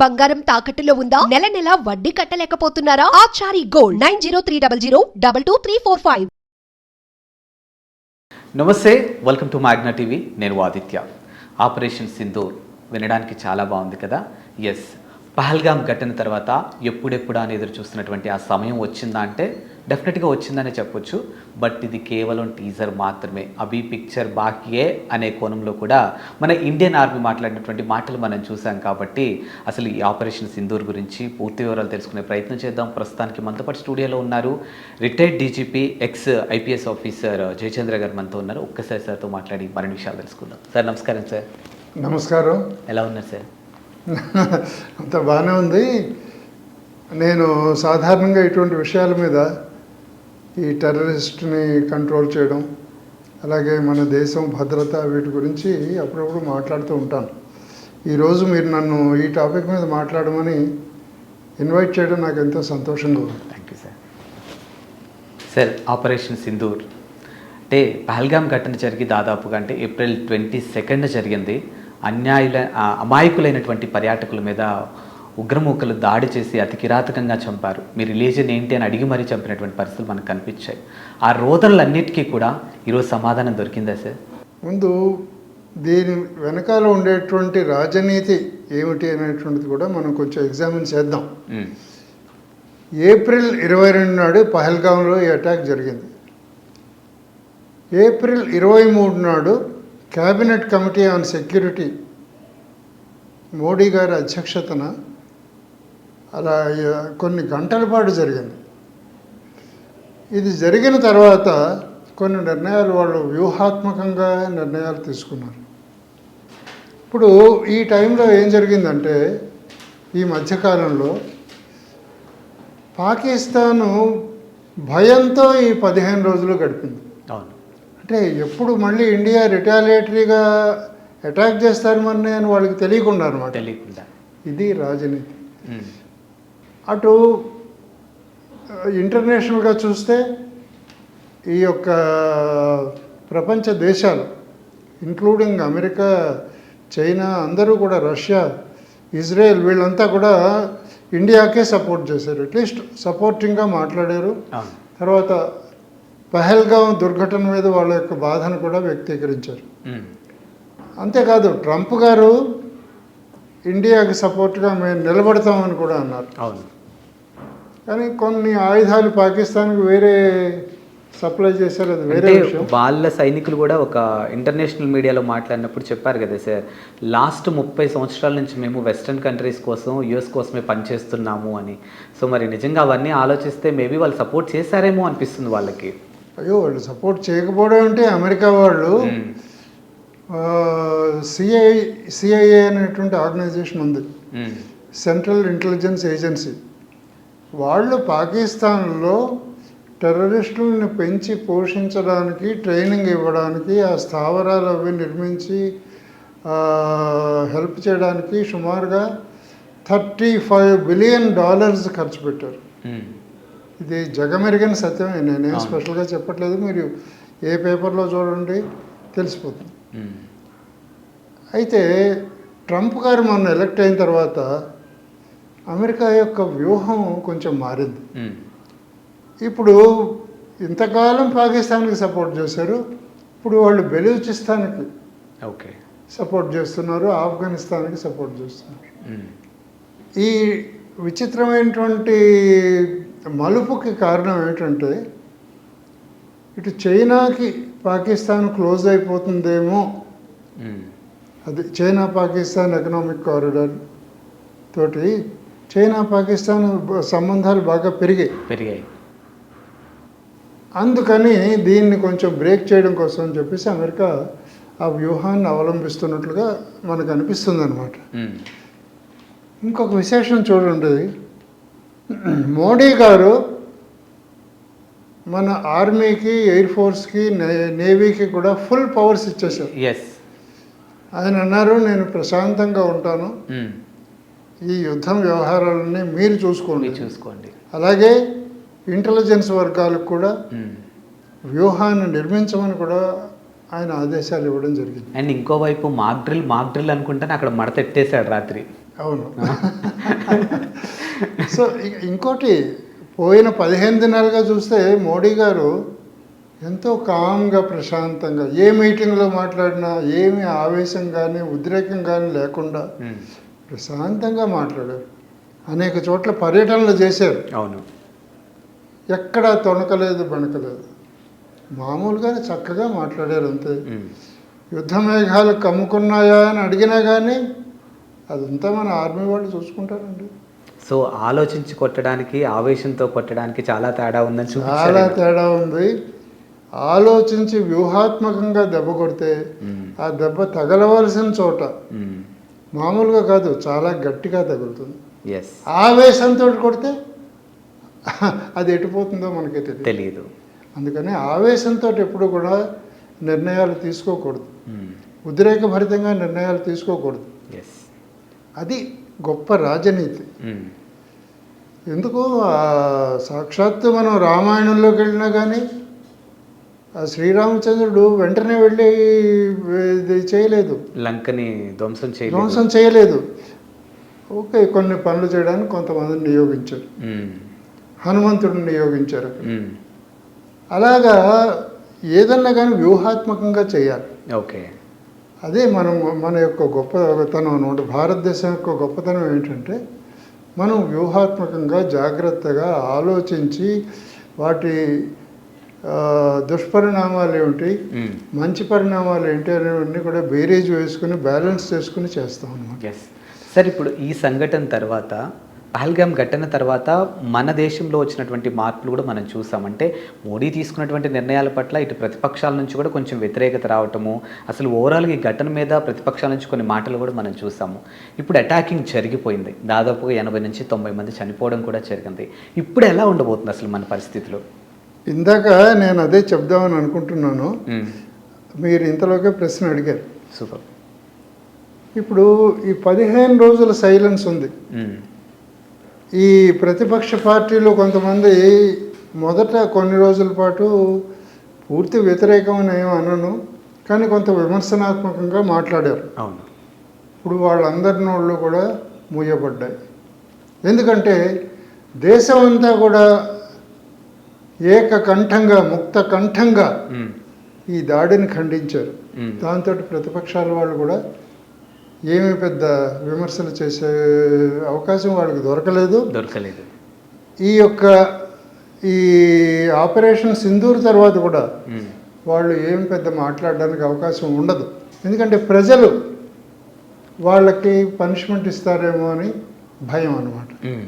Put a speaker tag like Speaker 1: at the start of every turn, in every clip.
Speaker 1: బంగారం తాకట్టులో ఉందా? నెల నెల వడ్డీ కట్టలేకపోతున్నారా? Achari gold nine zero three double zero double two three four five.
Speaker 2: నమస్తే వెల్కమ్ టు మాగ్నా టీవీ. నేను ఆదిత్య. ఆపరేషన్ సింధూర్ వినడానికి చాలా బాగుంది కదా? ఎస్ పహల్గామ్ ఘటన తర్వాత ఎప్పుడెప్పుడు అని ఎదురు చూస్తున్నటువంటి ఆ సమయం వచ్చిందా అంటే డెఫినెట్గా వచ్చిందనే చెప్పొచ్చు. బట్ ఇది కేవలం టీజర్ మాత్రమే. అభి పిక్చర్ బాకీయే అనే కోణంలో కూడా మన ఇండియన్ ఆర్మీ మాట్లాడినటువంటి మాటలు మనం చూసాం కాబట్టి అసలు ఈ ఆపరేషన్ సింధూర్ గురించి పూర్తి వివరాలు తెలుసుకునే ప్రయత్నం చేద్దాం. ప్రస్తుతానికి మనతో పాటు స్టూడియోలో ఉన్నారు retired DGP ex IPS officer Jayachandra garu మనతో ఉన్నారు. ఒక్కసారి సార్తో మాట్లాడి మరిన్ని విషయాలు తెలుసుకుందాం. సార్ నమస్కారం సార్.
Speaker 3: నమస్కారం.
Speaker 2: ఎలా ఉన్నారు సార్?
Speaker 3: అంత బాగానే ఉంది. నేను సాధారణంగా ఇటువంటి విషయాల మీద ఈ టెర్రరిస్ట్ని కంట్రోల్ చేయడం అలాగే మన దేశం భద్రత వీటి గురించి అప్పుడప్పుడు మాట్లాడుతూ ఉంటాను. ఈరోజు మీరు నన్ను ఈ టాపిక్ మీద మాట్లాడమని ఇన్వైట్ చేయడం నాకు ఎంతో సంతోషంగా ఉంది.
Speaker 2: Thank you sir sir operation Sindoor అంటే పహల్గామ్ ఘటన జరిగి దాదాపుగా అంటే ఏప్రిల్ ట్వంటీ సెకండ్ జరిగింది. అన్యాయుల అమాయకులైనటువంటి పర్యాటకుల మీద ఉగ్రమూకలు దాడి చేసి అతి కిరాతకంగా చంపారు. మీ రిలీజన్ ఏంటి అని అడిగి మరీ చంపినటువంటి పరిస్థితులు మనకు కనిపించాయి. ఆ రోదనలన్నిటికీ కూడా ఈరోజు సమాధానం దొరికిందా సార్?
Speaker 3: ముందు దీని వెనకాల ఉండేటువంటి రాజనీతి ఏమిటి అనేటువంటిది కూడా మనం కొంచెం ఎగ్జామిన్ చేద్దాం. ఏప్రిల్ ఇరవై రెండు నాడు పహల్గాంలో ఈ అటాక్ జరిగింది. ఏప్రిల్ ఇరవై మూడు నాడు cabinet committee on security Modi garu అధ్యక్షతన అలా కొన్ని గంటల పాటు జరిగింది. ఇది జరిగిన తర్వాత కొన్ని నిర్ణయాలు వాళ్ళు వ్యూహాత్మకంగా నిర్ణయాలు తీసుకున్నారు. ఇప్పుడు ఈ టైంలో ఏం జరిగిందంటే ఈ మధ్యకాలంలో పాకిస్తాను భయంతో ఈ పదిహేను రోజులు గడిపింది. అంటే ఎప్పుడు మళ్ళీ ఇండియా రిటాలియేటరీగా అటాక్ చేస్తారు మరి అని వాళ్ళకి తెలియకుండా అనమాట
Speaker 2: తెలియకుండా.
Speaker 3: ఇది రాజనీతి. అటు ఇంటర్నేషనల్గా చూస్తే ఈ యొక్క ప్రపంచ దేశాలు ఇంక్లూడింగ్ అమెరికా చైనా అందరూ కూడా రష్యా ఇజ్రాయెల్ వీళ్ళంతా కూడా ఇండియాకే సపోర్ట్ చేశారు. అట్లీస్ట్ సపోర్టింగ్గా మాట్లాడారు. తర్వాత పహల్గాం దుర్ఘటన మీద వాళ్ళ యొక్క బాధను కూడా వ్యక్తీకరించారు. అంతేకాదు ట్రంప్ గారు ఇండియాకి సపోర్ట్గా మేము నిలబడతామని కూడా అన్నారు.
Speaker 2: అవును.
Speaker 3: కానీ కొన్ని ఆయుధాలు పాకిస్తాన్కి వేరే సప్లై చేశారు అది వేరే
Speaker 2: వాళ్ళ సైనికులు కూడా ఒక ఇంటర్నేషనల్ మీడియాలో మాట్లాడినప్పుడు చెప్పారు కదా సార్ లాస్ట్ ముప్పై సంవత్సరాల నుంచి మేము వెస్ట్రన్ కంట్రీస్ కోసం యుఎస్ కోసమే పనిచేస్తున్నాము అని. సో మరి నిజంగా అవన్నీ ఆలోచిస్తే మేబీ వాళ్ళు సపోర్ట్ చేశారేమో అనిపిస్తుంది వాళ్ళకి.
Speaker 3: అయ్యో వాళ్ళు సపోర్ట్ చేయకపోవడం అంటే అమెరికా వాళ్ళు. C I C I A అనేటువంటి ఆర్గనైజేషన్ ఉంది. సెంట్రల్ ఇంటెలిజెన్స్ ఏజెన్సీ వాళ్ళు పాకిస్తాన్లో టెర్రరిస్టులను పెంచి పోషించడానికి ట్రైనింగ్ ఇవ్వడానికి ఆ స్థావరాలు అవి నిర్మించి హెల్ప్ చేయడానికి సుమారుగా థర్టీ ఫైవ్ బిలియన్ డాలర్స్ ఖర్చు పెట్టారు. ఇది జగమెరిగిన సత్యమే నేనేం. స్పెషల్గా చెప్పట్లేదు మీరు ఏ పేపర్లో చూడండి తెలిసిపోతుంది. అయితే ట్రంప్ గారు మొన్న ఎలక్ట్ అయిన తర్వాత అమెరికా యొక్క వ్యూహం కొంచెం మారింది. ఇప్పుడు ఇంతకాలం పాకిస్తాన్కి సపోర్ట్ చేశారు ఇప్పుడు వాళ్ళు బెలూచిస్తాన్కి
Speaker 2: ఓకే
Speaker 3: సపోర్ట్ చేస్తున్నారు ఆఫ్ఘనిస్తాన్కి సపోర్ట్ చేస్తున్నారు. ఈ విచిత్రమైనటువంటి మలుపుకి కారణం ఏంటంటే ఇటు చైనాకి పాకిస్తాన్ క్లోజ్ అయిపోతుందేమో. అది చైనా పాకిస్తాన్ ఎకనామిక్ కారిడార్ తోటి చైనా పాకిస్తాన్ సంబంధాలు బాగా పెరిగాయి.
Speaker 2: పెరిగాయి.
Speaker 3: అందుకని దీన్ని కొంచెం బ్రేక్ చేయడం కోసం అని చెప్పేసి అమెరికా ఆ వ్యూహాన్ని అవలంబిస్తున్నట్లుగా మనకు అనిపిస్తుంది అనమాట. ఇంకొక విశేషం చూడండి. మోడీ గారు మన ఆర్మీకి ఎయిర్ ఫోర్స్కి నేవీకి కూడా ఫుల్ పవర్స్ ఇచ్చేశారు.
Speaker 2: ఎస్
Speaker 3: ఆయన అన్నారు నేను ప్రశాంతంగా ఉంటాను.
Speaker 2: మ్మ్.
Speaker 3: ఈ యుద్ధం వ్యవహారాలన్నీ మీరు చూసుకోండి.
Speaker 2: చూసుకోండి.
Speaker 3: అలాగే ఇంటెలిజెన్స్ వర్గాలకు కూడా
Speaker 2: మ్మ్.
Speaker 3: వ్యూహాన్ని నిర్మించమని కూడా ఆయన ఆదేశాలు ఇవ్వడం జరిగింది.
Speaker 2: అండ్ ఇంకోవైపు మాక్ డ్రిల్ మాక్ డ్రిల్ అనుకుంటేనే అక్కడ మడత ఎట్టేశాడు రాత్రి.
Speaker 3: అవును. సో ఇంకోటి పోయిన పదిహేను దినాలుగా చూస్తే మోడీ గారు ఎంతో కామ్గా ప్రశాంతంగా ఏ మీటింగ్లో మాట్లాడినా ఏమి ఆవేశం కానీ ఉద్రేకం కానీ లేకుండా ప్రశాంతంగా మాట్లాడారు. అనేక చోట్ల పర్యటనలు చేశారు.
Speaker 2: అవును.
Speaker 3: ఎక్కడా తొణకలేదు బణకలేదు. మామూలుగానే చక్కగా మాట్లాడారు అంతే. యుద్ధ మేఘాలు కమ్ముకున్నాయా అని అడిగినా కానీ అదంతా మన ఆర్మీ వాళ్ళు చూసుకుంటారండి.
Speaker 2: సో ఆలోచించి కొట్టడానికి ఆవేశంతో కొట్టడానికి చాలా తేడా ఉందని
Speaker 3: చాలా తేడా ఉంది. ఆలోచించి వ్యూహాత్మకంగా దెబ్బ కొడితే ఆ దెబ్బ తగలవలసిన చోట మామూలుగా కాదు చాలా గట్టిగా తగులుతుంది. ఆవేశంతో కొడితే అది ఎటుపోతుందో మనకే తెలియదు. అందుకని ఆవేశంతో ఎప్పుడు కూడా నిర్ణయాలు తీసుకోకూడదు. ఉద్రేకభరితంగా నిర్ణయాలు తీసుకోకూడదు. అది గొప్ప రాజనీతి. ఎందుకు ఆ సాక్షాత్తు మనం రామాయణంలోకి వెళ్ళినా కానీ ఆ శ్రీరామచంద్రుడు వెంటనే వెళ్ళి ఇది చేయలేదు.
Speaker 2: లంకని ధ్వంసం చేయలేదు.
Speaker 3: ధ్వంసం చేయలేదు. ఓకే కొన్ని పనులు చేయడానికి కొంతమందిని నియోగించారు. హనుమంతుడిని నియోగించారు అలాగా ఏదన్నా కానీ వ్యూహాత్మకంగా చేయాలి.
Speaker 2: ఓకే.
Speaker 3: అదే మనం మన యొక్క గొప్పతనం అనమాట భారతదేశం యొక్క గొప్పతనం ఏంటంటే మనం వ్యూహాత్మకంగా జాగ్రత్తగా ఆలోచించి వాటి దుష్పరిణామాలు ఏమిటి మంచి పరిణామాలు ఏంటి అనేవన్నీ కూడా బేరేజ్ వేసుకుని బ్యాలెన్స్ చేసుకుని చేస్తాం అనమాట
Speaker 2: సార్ ఇప్పుడు ఈ సంఘటన తర్వాత పహల్గామ్ ఘటన తర్వాత మన దేశంలో వచ్చినటువంటి మార్పులు కూడా మనం చూసాం. అంటే మోడీ తీసుకున్నటువంటి నిర్ణయాల పట్ల ఇటు ప్రతిపక్షాల నుంచి కూడా కొంచెం వ్యతిరేకత రావటము అసలు ఓవరాల్గా ఈ ఘటన మీద ప్రతిపక్షాల నుంచి కొన్ని మాటలు కూడా మనం చూసాము. ఇప్పుడు అటాకింగ్ జరిగిపోయింది. దాదాపుగా ఎనభై నుంచి తొంభై మంది చనిపోవడం కూడా జరిగింది. ఇప్పుడు ఎలా ఉండబోతుంది అసలు మన పరిస్థితిలో?
Speaker 3: ఇందాక నేను అదే చెప్దామని అనుకుంటున్నాను. మీరు ఇంతలోకే ప్రశ్న అడిగారు.
Speaker 2: సూపర్.
Speaker 3: ఇప్పుడు ఈ పదిహేను రోజుల సైలెన్స్ ఉంది. ఈ ప్రతిపక్ష పార్టీలు కొంతమంది మొదట కొన్ని రోజుల పాటు పూర్తి వ్యతిరేకం అని ఏమీ అనను కానీ కొంత విమర్శనాత్మకంగా మాట్లాడారు.
Speaker 2: అవును.
Speaker 3: ఇప్పుడు వాళ్ళందరి నోళ్ళు కూడా మూయబడ్డాయి. ఎందుకంటే దేశం అంతా కూడా ఏకకంఠంగా ముక్త కంఠంగా ఈ దాడిని ఖండించారు. దాంతో ప్రతిపక్షాల వాళ్ళు కూడా ఏమీ పెద్ద విమర్శలు చేసే అవకాశం వాళ్ళకి దొరకలేదు.
Speaker 2: దొరకలేదు.
Speaker 3: ఈ యొక్క ఈ ఆపరేషన్ సింధూర్ తర్వాత కూడా వాళ్ళు ఏం పెద్ద మాట్లాడడానికి అవకాశం ఉండదు. ఎందుకంటే ప్రజలు వాళ్ళకి పనిష్మెంట్ ఇస్తారేమో అని భయం అన్నమాట.
Speaker 2: ఉమ్,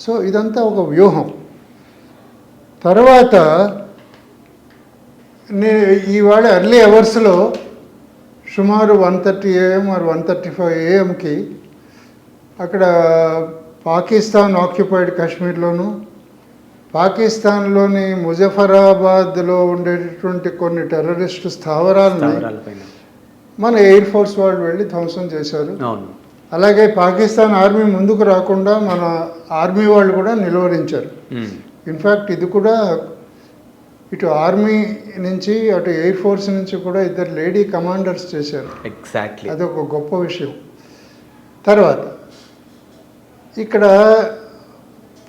Speaker 3: సో ఇదంతా ఒక వ్యూహం. తర్వాత నే ఈవాడ ఎర్లీ అవర్స్లో సుమారు one thirty A M or one thirty five ఏఎంకి అక్కడ పాకిస్తాన్ ఆక్యుపైడ్ కాశ్మీర్లోను పాకిస్తాన్లోని ముజఫరాబాద్లో ఉండేటటువంటి కొన్ని టెర్రరిస్ట్ స్థావరాలని మన ఎయిర్ ఫోర్స్ వాళ్ళు వెళ్ళి ధ్వంసం చేశారు. అలాగే పాకిస్తాన్ ఆర్మీ ముందుకు రాకుండా మన ఆర్మీ వాళ్ళు కూడా నిలువరించారు. ఇన్ఫ్యాక్ట్ ఇది కూడా ఇటు ఆర్మీ నుంచి అటు ఎయిర్ ఫోర్స్ నుంచి కూడా ఇద్దరు లేడీ కమాండర్స్ చేశారు.
Speaker 2: ఎగ్జాక్ట్లీ
Speaker 3: అదొక గొప్ప విషయం. తర్వాత ఇక్కడ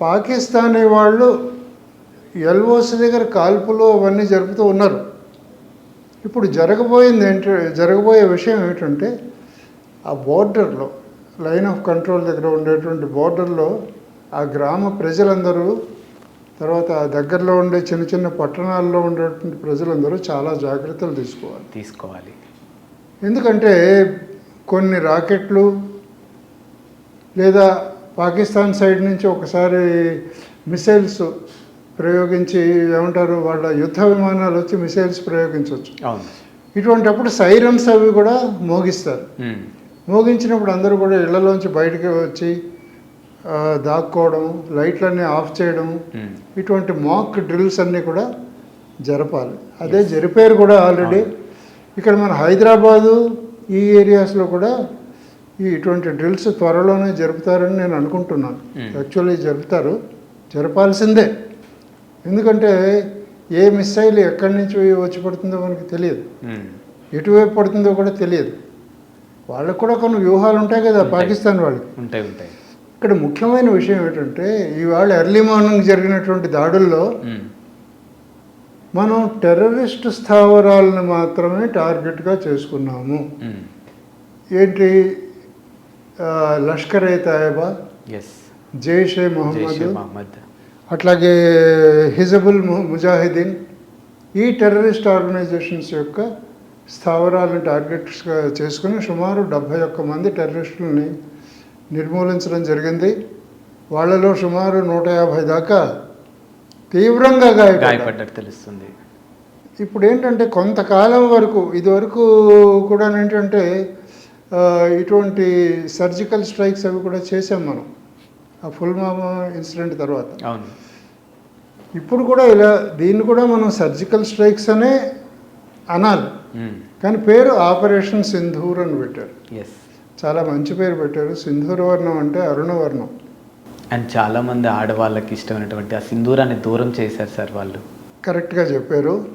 Speaker 3: పాకిస్తానీ వాళ్ళు ఎల్ఓసి దగ్గర కాల్పులు అవన్నీ జరుపుతూ ఉన్నారు. ఇప్పుడు జరగబోయింది ఏంటి జరగబోయే విషయం ఏంటంటే ఆ బోర్డర్లో లైన్ ఆఫ్ కంట్రోల్ దగ్గర ఉండేటువంటి బోర్డర్లో ఆ గ్రామ ప్రజలందరూ తర్వాత దగ్గరలో ఉండే చిన్న చిన్న పట్టణాల్లో ఉండేటువంటి ప్రజలందరూ చాలా జాగ్రత్తలు తీసుకోవాలి.
Speaker 2: తీసుకోవాలి.
Speaker 3: ఎందుకంటే కొన్ని రాకెట్లు లేదా పాకిస్తాన్ సైడ్ నుంచి ఒకసారి మిసైల్స్ ప్రయోగించి ఏమంటారు వాళ్ళ యుద్ధ విమానాలు వచ్చి మిసైల్స్ ప్రయోగించవచ్చు. ఇటువంటప్పుడు సైరన్స్ అవి కూడా మోగిస్తారు. మోగించినప్పుడు అందరూ కూడా ఇళ్ళలోంచి బయటికి వచ్చి దాక్కోవడం లైట్లన్నీ ఆఫ్ చేయడం ఇటువంటి మాక్ డ్రిల్స్ అన్నీ కూడా జరపాలి. అదే జరిపారు కూడా ఆల్రెడీ ఇక్కడ మన హైదరాబాదు ఈ ఏరియాస్లో కూడా ఈ ఇటువంటి డ్రిల్స్ త్వరలోనే జరుపుతారని నేను అనుకుంటున్నాను. యాక్చువల్లీ జరుపుతారు. జరపాల్సిందే. ఎందుకంటే ఏ మిసైల్ ఎక్కడి నుంచి వచ్చి పడుతుందో మనకి తెలియదు. ఎటువైపు పడుతుందో కూడా తెలియదు. వాళ్ళకు కూడా కొన్ని వ్యూహాలు ఉంటాయి కదా. పాకిస్తాన్ వాళ్ళకి.
Speaker 2: ఉంటాయి ఉంటాయి.
Speaker 3: ఇక్కడ ముఖ్యమైన విషయం ఏంటంటే ఇవాళ ఎర్లీ మార్నింగ్ జరిగినటువంటి దాడుల్లో మనం టెర్రరిస్ట్ స్థావరాలను మాత్రమే టార్గెట్గా చేసుకున్నాము. ఏంటి? లష్కర్ ఏ తయబా? జైషే
Speaker 2: జైషే
Speaker 3: మొహమ్మద్? అట్లాగే హిజబుల్ ముజాహిదీన్. ఈ టెర్రరిస్ట్ ఆర్గనైజేషన్స్ యొక్క స్థావరాలను టార్గెట్స్గా చేసుకుని సుమారు డెబ్భై ఒక్క మంది టెర్రరిస్టులని నిర్మూలించడం జరిగింది. వాళ్ళలో సుమారు నూట యాభై దాకా తీవ్రంగా
Speaker 2: గాయపడ్డట్టు తెలుస్తుంది.
Speaker 3: ఇప్పుడు ఏంటంటే కొంతకాలం వరకు ఇదివరకు కూడా ఏంటంటే ఇటువంటి సర్జికల్ స్ట్రైక్స్ అవి కూడా చేసాం మనం ఆ పుల్వామా ఇన్సిడెంట్ తర్వాత.
Speaker 2: అవును.
Speaker 3: ఇప్పుడు కూడా ఇలా దీన్ని కూడా మనం సర్జికల్ స్ట్రైక్స్ అనే అనాలి. కానీ పేరు ఆపరేషన్ సింధూర్ అని పెట్టారు.
Speaker 2: ఎస్
Speaker 3: చాలా మంచి పేరు పెట్టారు. సింధూర వర్ణం అంటే అరుణ వర్ణం.
Speaker 2: అండ్ చాలా మంది ఆడవాళ్ళకి ఇష్టమైనటువంటి ఆ సింధూరాన్ని దూరం చేశారు సార్ వాళ్ళు.
Speaker 3: కరెక్ట్గా చెప్పారు.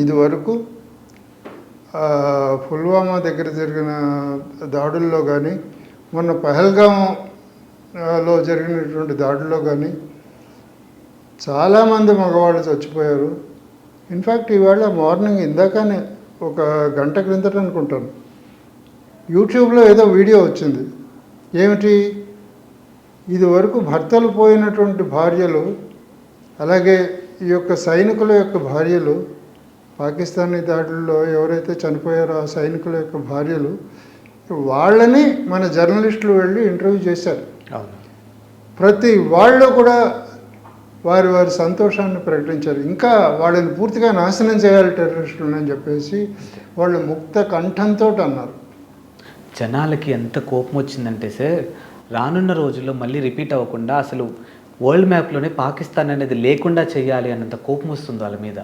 Speaker 3: ఇది వరకు ఆ, పుల్వామా దగ్గర జరిగిన దాడుల్లో కానీ మొన్న పహల్గాం ఆ, లో జరిగినటువంటి దాడుల్లో కానీ చాలామంది మగవాళ్ళు చచ్చిపోయారు. ఇన్ఫ్యాక్ట్ ఇవాళ మార్నింగ్ ఇందాకనే ఒక గంట క్రిందట అనుకుంటాను. యూట్యూబ్లో ఏదో వీడియో వచ్చింది. ఏమిటి? ఇది వరకు భర్తలు పోయినటువంటి భార్యలు అలాగే ఈ యొక్క సైనికుల యొక్క భార్యలు పాకిస్తానీ దాడుల్లో ఎవరైతే చనిపోయారో ఆ సైనికుల యొక్క భార్యలు వాళ్ళని మన జర్నలిస్టులు వెళ్ళి ఇంటర్వ్యూ చేశారు. ప్రతి వాళ్ళు కూడా వారి వారి సంతోషాన్ని ప్రకటించారు. ఇంకా వాళ్ళని పూర్తిగా నాశనం చేయాలి టెర్రరిస్టులు అని చెప్పేసి వాళ్ళు ముక్త కంఠంతో అన్నారు.
Speaker 2: జనాలకి ఎంత కోపం వచ్చిందంటే సార్ రానున్న రోజుల్లో మళ్ళీ రిపీట్ అవ్వకుండా అసలు వరల్డ్ మ్యాప్లోనే పాకిస్తాన్ అనేది లేకుండా చేయాలి అన్నంత కోపం వస్తుంది వాళ్ళ మీద.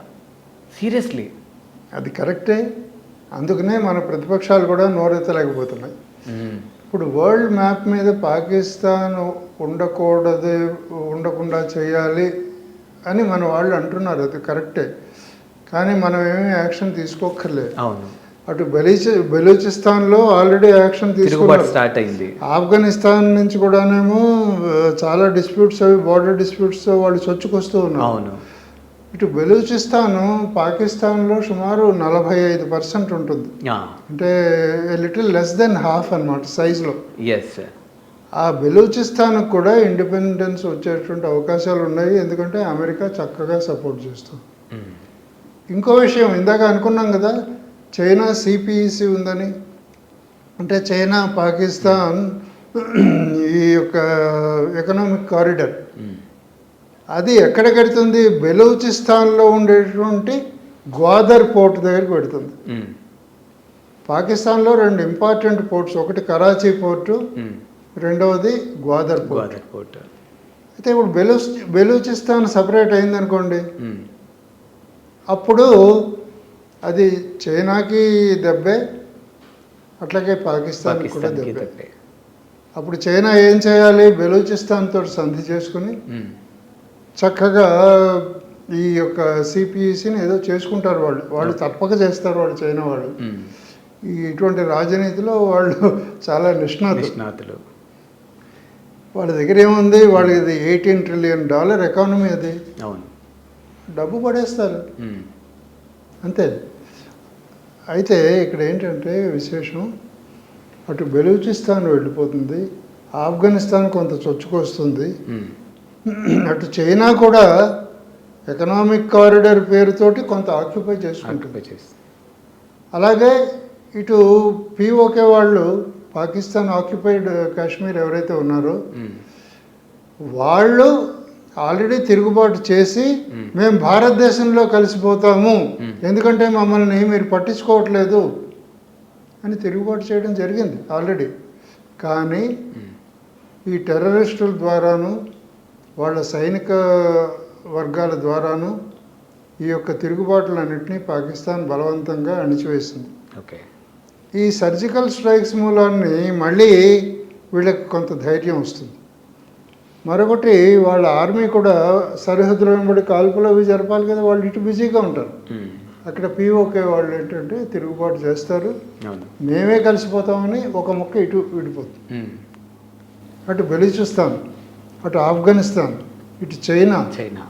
Speaker 2: సీరియస్లీ.
Speaker 3: అది కరెక్టే. అందుకనే మన ప్రతిపక్షాలు కూడా నోరెత్తలేకపోతున్నాయి. ఇప్పుడు వరల్డ్ మ్యాప్ మీద పాకిస్తాన్ ఉండకూడదు ఉండకుండా చేయాలి అని మన వాళ్ళు అంటున్నారు. అది కరెక్టే. కానీ మనం ఏమీ యాక్షన్ తీసుకోక్కర్లేదు.
Speaker 2: అవును.
Speaker 3: అటు బెలీచి బెలూచిస్తాన్లో ఆల్రెడీ యాక్షన్ తీసుకున్నారు.
Speaker 2: స్టార్ట్ అయింది.
Speaker 3: ఆఫ్ఘనిస్తాన్ నుంచి కూడానేమో చాలా డిస్ప్యూట్స్ అవి బార్డర్ డిస్ప్యూట్స్ వాళ్ళు చొచ్చుకొస్తూ ఉన్నారు.
Speaker 2: అవును.
Speaker 3: ఇటు బెలూచిస్తాను పాకిస్తాన్లో సుమారు నలభై ఐదు పర్సెంట్ ఉంటుంది. అంటే లిటిల్ లెస్ దెన్ హాఫ్ అన్నమాట సైజులో
Speaker 2: ఎస్
Speaker 3: ఆ బెలూచిస్తాన్కి కూడా ఇండిపెండెన్స్ వచ్చేటువంటి అవకాశాలు ఉన్నాయి ఎందుకంటే అమెరికా చక్కగా సపోర్ట్ చేస్తుంది. ఇంకో విషయం ఇందాక అనుకున్నాం కదా చైనా సిపిఈసి ఉందని. అంటే చైనా పాకిస్తాన్ ఈ యొక్క ఎకనామిక్ కారిడర్. అది ఎక్కడ కడుతుంది? బెలూచిస్తాన్లో ఉండేటువంటి గ్వాదర్ పోర్ట్ దగ్గరికి పెడుతుంది పాకిస్తాన్లో రెండు ఇంపార్టెంట్ పోర్ట్స్ ఒకటి కరాచీ పోర్టు రెండవది గ్వాదర్ పోర్ట్.
Speaker 2: పోర్ట్.
Speaker 3: అయితే ఇప్పుడు బెలూ బెలూచిస్తాన్ సపరేట్ అయిందనుకోండి. అప్పుడు అది చైనాకి దెబ్బే అట్లాగే పాకిస్తాన్ కూడా
Speaker 2: పాకిస్తాన్కి
Speaker 3: దెబ్బే. అప్పుడు చైనా ఏం చేయాలి? బెలూచిస్తాన్ తోటి సంధి చేసుకుని చక్కగా ఈ యొక్క సిపిఈసిని ఏదో చేసుకుంటారు వాళ్ళు. వాళ్ళు తప్పక చేస్తారు వాళ్ళు చైనా వాళ్ళు. ఈ ఇటువంటి రాజనీతిలో వాళ్ళు చాలా నిష్ణాతులు.
Speaker 2: నిష్ణాతులు.
Speaker 3: వాళ్ళ దగ్గర ఏముంది? వాళ్ళది ఎయిటీన్ ట్రిలియన్ డాలర్ ఎకానమీ అది.
Speaker 2: అవును.
Speaker 3: డబ్బు పడేస్తారు. అంతే. అయితే ఇక్కడ ఏంటంటే విశేషం అటు బెలూచిస్తాన్ వెళ్ళిపోతుంది ఆఫ్ఘనిస్తాన్ కొంత చొచ్చుకొస్తుంది
Speaker 2: ఉమ్.
Speaker 3: అటు చైనా కూడా ఎకనామిక్ కారిడర్ పేరుతోటి కొంత ఆక్యుపై చేసుకుంటుంది అలాగే ఇటు పిఓకే వాళ్ళు పాకిస్తాన్ ఆక్యుపైడ్ కాశ్మీర్ ఎవరైతే ఉన్నారో
Speaker 2: ఉమ్.
Speaker 3: వాళ్ళు ఆల్రెడీ తిరుగుబాటు చేసి
Speaker 2: మ్మ్.
Speaker 3: భారతదేశంలో కలిసిపోతాము. ఎందుకంటే మమ్మల్ని మీరు పట్టించుకోవట్లేదు అని తిరుగుబాటు చేయడం జరిగింది ఆల్రెడీ కానీ. ఈ టెర్రరిస్టుల ద్వారాను వాళ్ళ సైనిక వర్గాల ద్వారాను ఈ యొక్క తిరుగుబాట్లన్నింటినీ పాకిస్తాన్ బలవంతంగా అణిచివేసింది
Speaker 2: ఓకే
Speaker 3: ఈ సర్జికల్ స్ట్రైక్స్ మూలాన్ని మళ్ళీ వీళ్ళకి కొంత ధైర్యం వస్తుంది మరొకటి వాళ్ళ ఆర్మీ కూడా సరిహద్దుల వెంబడి కాల్పులు అవి జరపాలి కదా వాళ్ళు ఇటు బిజీగా ఉంటారు.
Speaker 2: ఉమ్.
Speaker 3: అక్కడ పీఓకే వాళ్ళు ఏంటంటే తిరుగుబాటు చేస్తారు. మేమే కలిసిపోతామని ఒక ముక్క ఇటు విడిపోతుంది.
Speaker 2: ఉమ్.
Speaker 3: అటు బెలూచిస్తాన్ అటు ఆఫ్ఘనిస్తాన్ ఇటు చైనా.
Speaker 2: చైనా.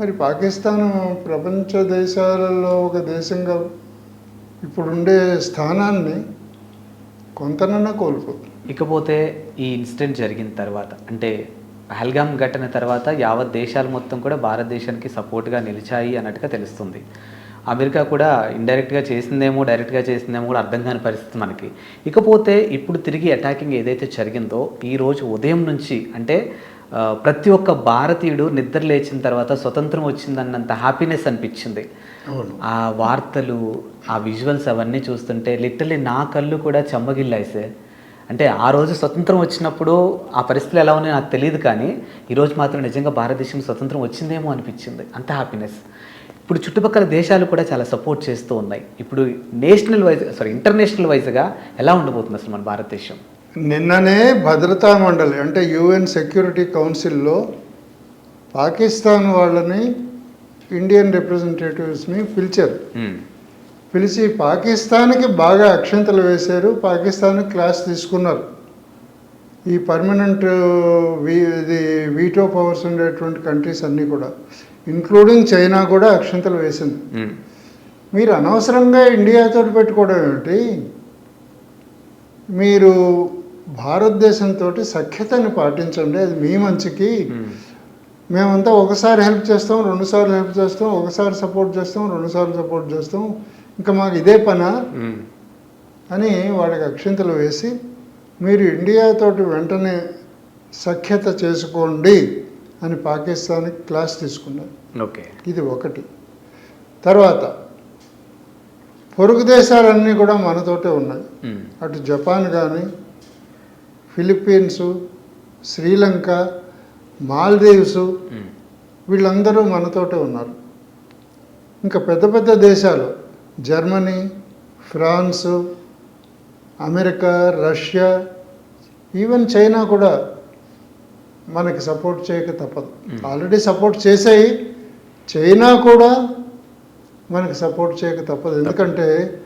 Speaker 3: మరి పాకిస్తాన్ ప్రపంచ దేశాలలో ఒక దేశంగా ఇప్పుడుండే స్థానాన్ని కొంతనన్నా కోల్పోతుంది.
Speaker 2: ఇకపోతే ఈ ఇన్సిడెంట్ జరిగిన తర్వాత అంటే పహల్గామ్ ఘటన తర్వాత యావత్ దేశాలు మొత్తం కూడా భారతదేశానికి సపోర్ట్గా నిలిచాయి అన్నట్టుగా తెలుస్తుంది. అమెరికా కూడా ఇండైరెక్ట్గా చేసిందేమో డైరెక్ట్గా చేసిందేమో కూడా అర్థం కాని పరిస్థితి మనకి. ఇకపోతే ఇప్పుడు తిరిగి అటాకింగ్ ఏదైతే జరిగిందో ఈ రోజు ఉదయం నుంచి అంటే ప్రతి ఒక్క భారతీయుడు నిద్ర లేచిన తర్వాత స్వతంత్రం వచ్చిందన్నంత హ్యాపీనెస్ అనిపించింది. ఆ వార్తలు ఆ విజువల్స్ అవన్నీ చూస్తుంటే లిటరలీ నా కళ్ళు కూడా చెమ్మగిల్లాయి సార్ అంటే ఆ రోజు స్వతంత్రం వచ్చినప్పుడు ఆ పరిస్థితులు ఎలా ఉన్నాయో నాకు తెలియదు కానీ ఈరోజు మాత్రం నిజంగా భారతదేశం స్వతంత్రం వచ్చిందేమో అనిపించింది. అంత హ్యాపీనెస్ ఇప్పుడు చుట్టుపక్కల దేశాలు కూడా చాలా సపోర్ట్ చేస్తూ ఉన్నాయి. ఇప్పుడు నేషనల్ వైజ్ సారీ ఇంటర్నేషనల్ వైజ్గా ఎలా ఉండబోతుంది అసలు మన భారతదేశం?
Speaker 3: నిన్ననే భద్రతా మండలి అంటే యుఎన్ సెక్యూరిటీ కౌన్సిల్లో పాకిస్తాన్ వాళ్ళని ఇండియన్ రిప్రజెంటేటివ్స్ని పిలిచారు.
Speaker 2: మ్మ్.
Speaker 3: పిలిచి పాకిస్తాన్కి బాగా అక్షంతలు వేశారు. పాకిస్తాన్కి క్లాస్ తీసుకున్నారు. ఈ పర్మనెంట్ వీ ఇది వీటో పవర్స్ ఉండేటువంటి కంట్రీస్ అన్నీ కూడా ఇంక్లూడింగ్ చైనా కూడా అక్షంతలు వేసింది. మీరు అనవసరంగా ఇండియాతో పెట్టుకోవడం ఏమిటి? మీరు భారతదేశంతో సఖ్యతని పాటించండి. అది మీ మంచికి.
Speaker 2: మ్మ్.
Speaker 3: మేమంతా ఒకసారి హెల్ప్ చేస్తాం రెండుసార్లు హెల్ప్ చేస్తాం ఒకసారి సపోర్ట్ చేస్తాం రెండుసార్లు సపోర్ట్ చేస్తాం. ఇంకా మాకు ఇదే పనా. అని వాళ్ళకి అక్షింతలు వేసి మీరు ఇండియాతోటి వెంటనే సఖ్యత చేసుకోండి అని పాకిస్తాన్కి క్లాస్ తీసుకున్నారు
Speaker 2: ఓకే
Speaker 3: ఇది ఒకటి తర్వాత పొరుగు దేశాలన్నీ కూడా మనతోటే ఉన్నాయి. అటు జపాన్ కానీ ఫిలిప్పీన్సు శ్రీలంక మాల్దీవ్స్. వీళ్ళందరూ మనతోటే ఉన్నారు ఇంకా పెద్ద పెద్ద దేశాలు Germany France America Russia even China కూడా మనకి సపోర్ట్ చేయక తప్పదు. ఆల్రెడీ సపోర్ట్ చేసాయి. చైనా కూడా మనకి సపోర్ట్ చేయక తప్పదు. ఎందుకంటే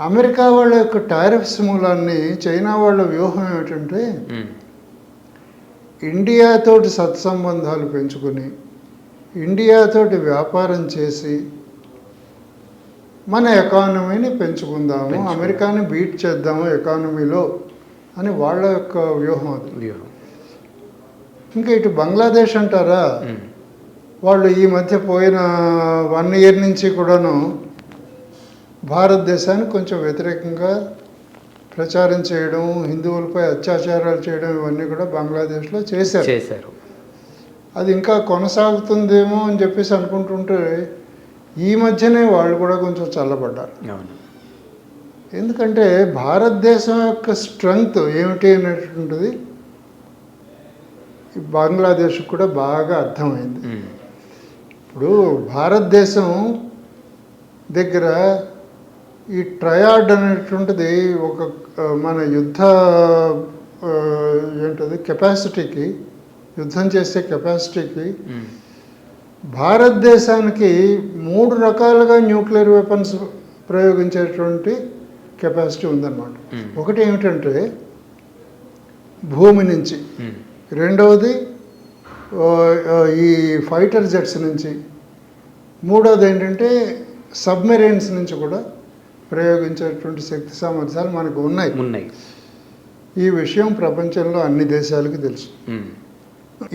Speaker 3: అమెరికా వాళ్ళ యొక్క టారిఫ్స్ మూలాన్ని చైనా వాళ్ళ వ్యూహం ఏమిటంటే. ఇండియాతోటి సత్సంబంధాలు పెంచుకొని ఇండియాతోటి వ్యాపారం చేసి మన ఎకానమీని పెంచుకుందాము
Speaker 2: పెంచుకుందాం.
Speaker 3: అమెరికాని బీట్ చేద్దాము ఎకానమీలో అని వాళ్ళ యొక్క వ్యూహం అది.
Speaker 2: వ్యూహం.
Speaker 3: ఇంకా ఇటు బంగ్లాదేశ్ అంటారా. వాళ్ళు ఈ మధ్య పోయిన వన్ ఇయర్ నుంచి కూడాను భారతదేశానికి కొంచెం వ్యతిరేకంగా ప్రచారం చేయడం హిందువులపై అత్యాచారాలు చేయడం ఇవన్నీ కూడా బంగ్లాదేశ్లో చేశారు.
Speaker 2: చేశారు.
Speaker 3: అది ఇంకా కొనసాగుతుందేమో అని చెప్పేసి అనుకుంటుంటే ఈ మధ్యనే వాళ్ళు కూడా కొంచెం చల్లబడ్డారు ఎందుకంటే భారతదేశం యొక్క స్ట్రెంగ్త్ ఏమిటి అనేటువంటిది ఈ బంగ్లాదేశ్కి కూడా బాగా అర్థమైంది. ఇప్పుడు భారతదేశం దగ్గర ఈ ట్రయాడ్ అనేటువంటిది ఒక మన యుద్ధ ఏంటది కెపాసిటీకి యుద్ధం చేసే కెపాసిటీకి. భారతదేశానికి మూడు రకాలుగా న్యూక్లియర్ వెపన్స్ ప్రయోగించేటువంటి కెపాసిటీ ఉందన్నమాట. ఒకటి ఏమిటంటే భూమి నుంచి. రెండవది ఈ ఫైటర్ జెట్స్ నుంచి మూడవది ఏంటంటే సబ్మెరైన్స్ నుంచి కూడా ప్రయోగించేటువంటి శక్తి సామర్థ్యాలు మనకు ఉన్నాయి
Speaker 2: ఉన్నాయి
Speaker 3: ఈ విషయం ప్రపంచంలో అన్ని దేశాలకు తెలుసు.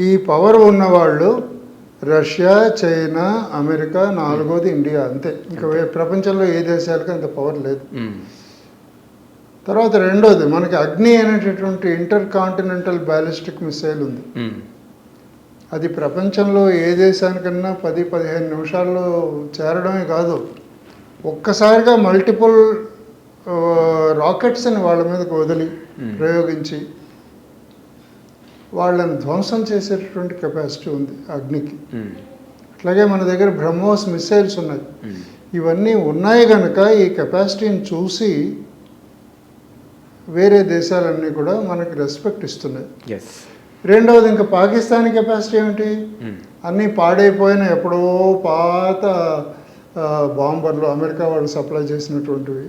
Speaker 3: ఈ పవర్ ఉన్నవాళ్ళు రష్యా చైనా అమెరికా నాలుగోది ఇండియా అంతే ఇంకా ప్రపంచంలో ఏ దేశాలకు అంత పవర్ లేదు. తర్వాత రెండోది మనకి అగ్ని అనేటటువంటి ఇంటర్ కాంటినెంటల్ బ్యాలిస్టిక్ మిసైల్ ఉంది. అది ప్రపంచంలో ఏ దేశానికన్నా పది పదిహేను నిమిషాల్లో చేరడమే కాదు ఒక్కసారిగా మల్టిపుల్ రాకెట్స్ని వాళ్ళ మీదకి వదిలి. ప్రయోగించి వాళ్ళని ధ్వంసం చేసేటటువంటి కెపాసిటీ ఉంది అగ్నికి. అట్లాగే మన దగ్గర బ్రహ్మోస్ మిసైల్స్ ఉన్నాయి. ఇవన్నీ ఉన్నాయి కనుక ఈ కెపాసిటీని చూసి వేరే దేశాలన్నీ కూడా మనకి రెస్పెక్ట్ ఇస్తున్నాయి రెండవది ఇంకా పాకిస్తాన్ కెపాసిటీ ఏమిటి. అన్నీ పాడైపోయిన ఎప్పుడో పాత బాంబర్లు అమెరికా వాళ్ళు సప్లై చేసినటువంటివి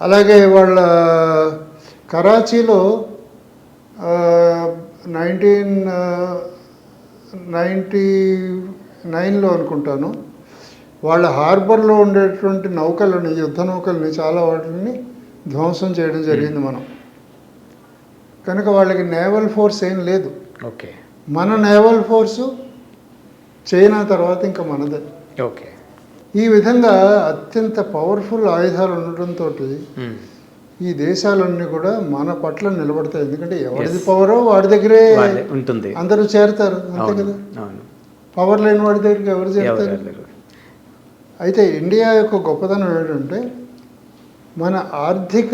Speaker 3: అలాగే వాళ్ళ కరాచీలో నైన్టీన్ నైంటీ నైన్లో అనుకుంటాను వాళ్ళ హార్బర్లో ఉండేటువంటి నౌకలని యుద్ధ నౌకల్ని చాలా వాటిని ధ్వంసం చేయడం జరిగింది మనం. కనుక వాళ్ళకి నేవల్ ఫోర్స్ ఏం లేదు.
Speaker 2: ఓకే.
Speaker 3: మన నేవల్ ఫోర్సు చైనా తర్వాత ఇంకా మనదే.
Speaker 2: ఓకే.
Speaker 3: ఈ విధంగా అత్యంత పవర్ఫుల్ ఆయుధాలు ఉండటంతో ఈ దేశాలన్నీ కూడా మన పట్ల నిలబడతాయి ఎందుకంటే ఎవరిది. పవరో వాడి దగ్గరే
Speaker 2: ఉంటుంది
Speaker 3: అందరూ చేరతారు అంతే కదా పవర్ లేని వాడి దగ్గరికి ఎవరు చేరుతారు. అయితే ఇండియా యొక్క గొప్పతనం ఏంటంటే మన ఆర్థిక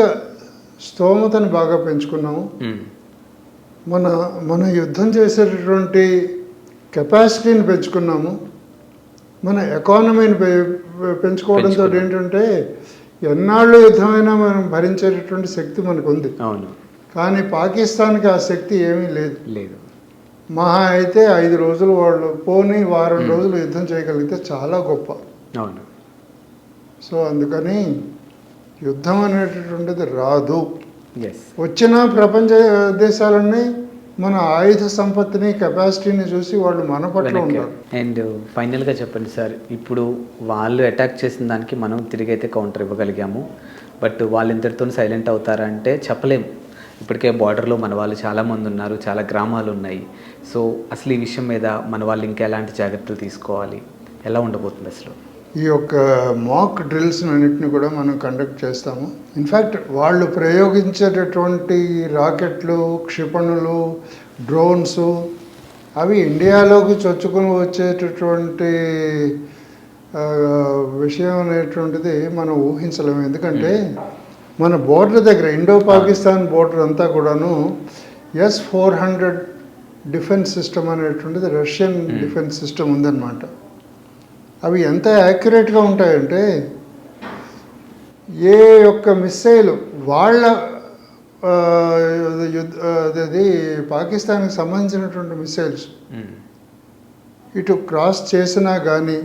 Speaker 3: స్తోమతను బాగా పెంచుకున్నాము. మన మన యుద్ధం చేసేటటువంటి కెపాసిటీని పెంచుకున్నాము మన ఎకానమీని పె- పెంచుకోవడంతో. ఏంటంటే ఎన్నాళ్ళు యుద్ధమైనా మనం భరించేటటువంటి శక్తి మనకు ఉంది
Speaker 2: అవును.
Speaker 3: కానీ పాకిస్తాన్కి ఆ శక్తి ఏమీ లేదు.
Speaker 2: లేదు.
Speaker 3: మహా అయితే ఐదు రోజులు వాళ్ళు పోనీ వారం. రోజులు యుద్ధం చేయగలిగితే చాలా గొప్ప.
Speaker 2: అవును.
Speaker 3: సో అందుకని యుద్ధం అనేటటువంటిది రాదు. వచ్చిన ప్రపంచ దేశాలన్నీ మన ఆయుధ సంపత్తిని కెపాసిటీని చూసి వాళ్ళు మన పట్ల ఉంటారు
Speaker 2: అండ్ ఫైనల్గా చెప్పండి సార్ ఇప్పుడు వాళ్ళు అటాక్ చేసిన దానికి మనం తిరిగి అయితే కౌంటర్ ఇవ్వగలిగాము. బట్ వాళ్ళు ఇంతటితో సైలెంట్ అవుతారంటే చెప్పలేం ఇప్పటికే బార్డర్లో మన వాళ్ళు చాలామంది ఉన్నారు చాలా గ్రామాలు ఉన్నాయి. సో అసలు ఈ విషయం మీద మన వాళ్ళు ఇంకా ఎలాంటి జాగ్రత్తలు తీసుకోవాలి? ఎలా ఉండబోతుంది అసలు?
Speaker 3: ఈ యొక్క మాక్ డ్రిల్స్ అన్నింటిని కూడా మనం కండక్ట్ చేస్తాము. ఇన్ఫ్యాక్ట్ వాళ్ళు ప్రయోగించేటటువంటి రాకెట్లు క్షిపణులు డ్రోన్స్ అవి ఇండియాలోకి చొచ్చుకుని వచ్చేటటువంటి విషయం అనేటువంటిది మనం ఊహించలేము. ఎందుకంటే మన బోర్డర్ దగ్గర ఇండో పాకిస్తాన్ బోర్డర్ అంతా కూడాను S four hundred defence system అనేటువంటిది రష్యన్ డిఫెన్స్ సిస్టమ్ ఉందన్నమాట. అవి ఎంత యాక్యురేట్గా ఉంటాయంటే ఏ యొక్క మిస్సైల్ వాళ్ళ అది పాకిస్తాన్కి సంబంధించినటువంటి మిస్సైల్స్. ఇటు క్రాస్ చేసినా కానీ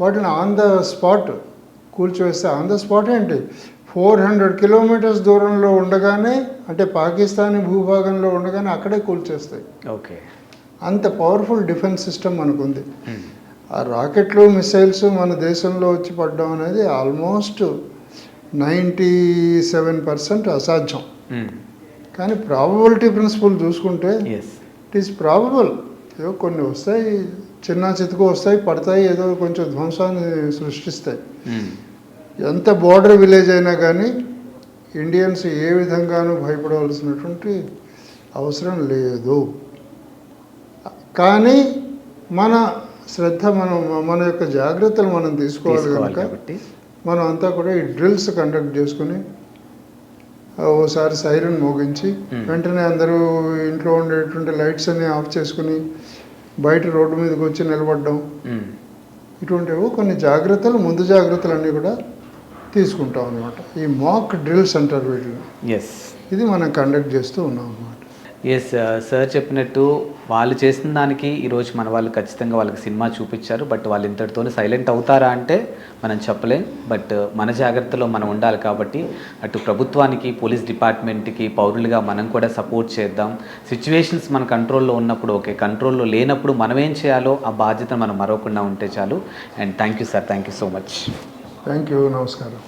Speaker 3: వాటిని ఆన్ ద స్పాట్ కూల్చివేస్తే ఆన్ ద స్పాట్ ఏంటి ఫోర్ హండ్రెడ్ కిలోమీటర్స్ దూరంలో ఉండగానే అంటే పాకిస్తానీ భూభాగంలో ఉండగానే అక్కడే కూల్చేస్తాయి
Speaker 2: ఓకే
Speaker 3: అంత పవర్ఫుల్ డిఫెన్స్ సిస్టమ్ మనకుంది. ఆ రాకెట్లు మిసైల్స్ మన దేశంలో వచ్చి పడడం అనేది ఆల్మోస్ట్ నైంటీ సెవెన్ పర్సెంట్ అసాధ్యం.
Speaker 2: మ్మ్.
Speaker 3: కానీ ప్రాబబిలిటీ ప్రిన్సిపల్ చూసుకుంటే ఇట్ ఈస్ ప్రాబబుల్ ఏదో కొన్ని వస్తాయి చిన్న చితుకు వస్తాయి పడతాయి ఏదో కొంచెం ధ్వంసాన్ని సృష్టిస్తాయి.
Speaker 2: మ్మ్.
Speaker 3: ఎంత బోర్డర్ విలేజ్ అయినా కానీ ఇండియన్స్ ఏ విధంగానూ భయపడవలసినటువంటి అవసరం లేదు. కానీ మన శ్రద్ధ మనం మన యొక్క జాగ్రత్తలు మనం తీసుకోవాలి కనుక మనం అంతా కూడా ఈ డ్రిల్స్ కండక్ట్ చేసుకుని ఓసారి సైరన్ మోగించి. వెంటనే అందరూ ఇంట్లో ఉండేటువంటి లైట్స్ అన్ని ఆఫ్ చేసుకుని బయట రోడ్డు మీదకి వచ్చి నిలబడడం. ఇటువంటివి కొన్ని జాగ్రత్తలు ముందు జాగ్రత్తలు అన్నీ కూడా తీసుకుంటాం అనమాట ఈ మాక్ డ్రిల్స్ అంటారు వీటిని. ఇది మనం కండక్ట్ చేస్తూ ఉన్నాం అనమాట
Speaker 2: ఎస్ సార్ uh, చెప్పినట్టు వాళ్ళు చేసిన దానికి ఈరోజు మన వాళ్ళు ఖచ్చితంగా వాళ్ళకి సినిమా చూపించారు. బట్ వాళ్ళు ఇంతటితోనే సైలెంట్ అవుతారా అంటే మనం చెప్పలేం. బట్ మన జాగ్రత్తలో మనం ఉండాలి కాబట్టి అటు ప్రభుత్వానికి పోలీస్ డిపార్ట్మెంట్కి పౌరులుగా మనం కూడా సపోర్ట్ చేద్దాం. సిచ్యువేషన్స్ మన కంట్రోల్లో ఉన్నప్పుడు ఓకే కంట్రోల్లో లేనప్పుడు మనం ఏం చేయాలో ఆ బాధ్యత మనం మరవకుండా ఉంటే చాలు. And thank you sir thank you so much
Speaker 3: thank you నమస్కారం